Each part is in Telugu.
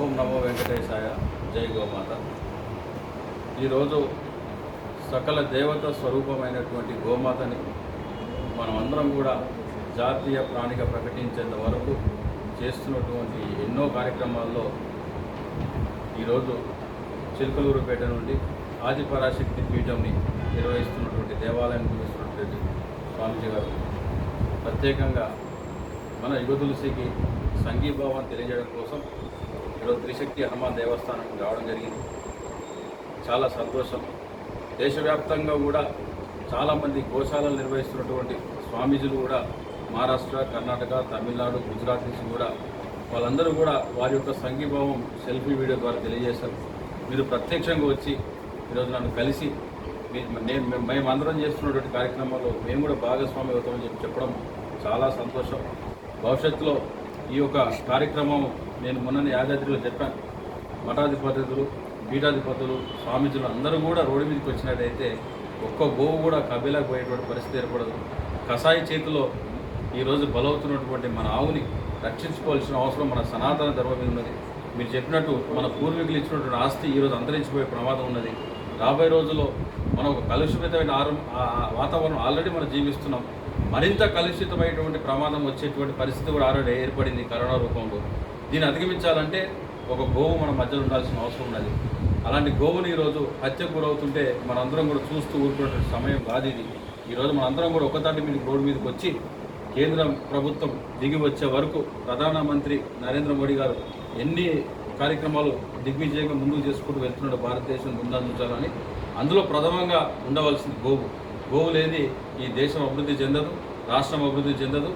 ఓం నమో వెంకటేశాయ. జై గోమాత. ఈరోజు సకల దేవత స్వరూపమైనటువంటి గోమాతని మనమందరం కూడా జాతీయ ప్రాణిగా ప్రకటించేంత వరకు చేస్తున్నటువంటి ఎన్నో కార్యక్రమాల్లో ఈరోజు చిలుకలూరుపేట నుండి ఆదిపరాశక్తి పీఠంని నిర్వహిస్తున్నటువంటి దేవాలయం గురిస్తున్నటువంటి స్వామీజీ గారు. ప్రత్యేకంగా మన యువ తులసికి సంఘీభావం తెలియజేయడం కోసం ఈరోజు త్రిశక్తి హనుమాన్ దేవస్థానం రావడం జరిగింది. చాలా సంతోషం. దేశవ్యాప్తంగా కూడా చాలామంది గోశాలలు నిర్వహిస్తున్నటువంటి స్వామీజీలు కూడా మహారాష్ట్ర కర్ణాటక తమిళనాడు గుజరాత్ నుంచి కూడా వాళ్ళందరూ కూడా వారి యొక్క సంఘీభావం సెల్ఫీ వీడియో ద్వారా తెలియజేశారు. మీరు ప్రత్యక్షంగా వచ్చి ఈరోజు నన్ను కలిసి నేను మేము- మేమందరం చేస్తున్నటువంటి కార్యక్రమాల్లో మేము కూడా భాగస్వామి అవుతామని చెప్పి చెప్పడం చాలా సంతోషం. భవిష్యత్తులో ఈ యొక్క కార్యక్రమం నేను మొన్న యాదాద్రిలో చెప్పాను. మఠాధిపతులు పీఠాధిపతులు స్వామీజులు అందరూ కూడా రోడ్డు మీదకి వచ్చినట్టయితే ఒక్క గోవు కూడా కబీలాకు పోయేటువంటి పరిస్థితి ఏర్పడదు. కషాయి చేతిలో ఈరోజు బలవుతున్నటువంటి మన ఆవుని రక్షించుకోవాల్సిన అవసరం మన సనాతన ధర్మం మీద ఉన్నది. మీరు చెప్పినట్టు మన పూర్వీకులు ఇచ్చినటువంటి ఆస్తి ఈరోజు అంతరించిపోయే ప్రమాదం ఉన్నది. రాబోయే రోజుల్లో మనం ఒక కలుషితమైన ఆరు వాతావరణం ఆల్రెడీ మనం జీవిస్తున్నాం. మరింత కలుషితమైనటువంటి ప్రమాదం వచ్చేటువంటి పరిస్థితి కూడా ఆల్రెడీ ఏర్పడింది కరోనా రూపంలో. దీన్ని అధిగమించాలంటే ఒక గోవు మన మధ్యలో ఉండాల్సిన అవసరం ఉన్నది. అలాంటి గోవుని ఈరోజు హత్యకు గురవుతుంటే మనందరం కూడా చూస్తూ ఊరుకునే సమయం కాదు ఇది. ఈరోజు మనందరం కూడా ఒకదాటి మీద రోడ్డు మీదకి వచ్చి కేంద్ర ప్రభుత్వం దిగి వచ్చే వరకు ప్రధానమంత్రి నరేంద్ర మోడీ గారు ఎన్ని కార్యక్రమాలు దిగ్విజయంగా ముందుకు చేసుకుంటూ వెళ్తున్నాడు భారతదేశం ముందందించాలని అందులో ప్రథమంగా ఉండవలసింది గోవు. గోవు లేని ఈ దేశం అభివృద్ధి చెందదు రాష్ట్రం అభివృద్ధి చెందదు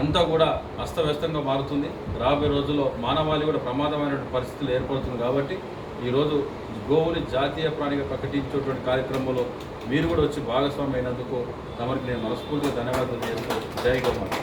అంతా కూడా అస్తవ్యస్తంగా మారుతుంది. రాబోయే రోజుల్లో మానవాళి కూడా ప్రమాదమైన పరిస్థితులు ఏర్పడుతుంది కాబట్టి ఈరోజు గోవుని జాతీయ ప్రాణిగా ప్రకటించేటువంటి కార్యక్రమంలో మీరు కూడా వచ్చి భాగస్వామి అయినందుకు తమరికి నేను మనస్ఫూర్తిగా ధన్యవాదాలు చేస్తూ జై గోమాత.